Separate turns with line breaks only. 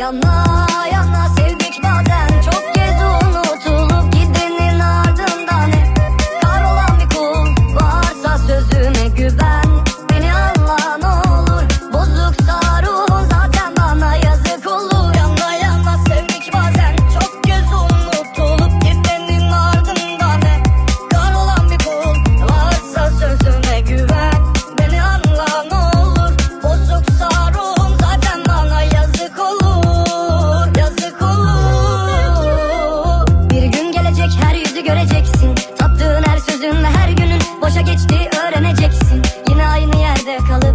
Yana yana Click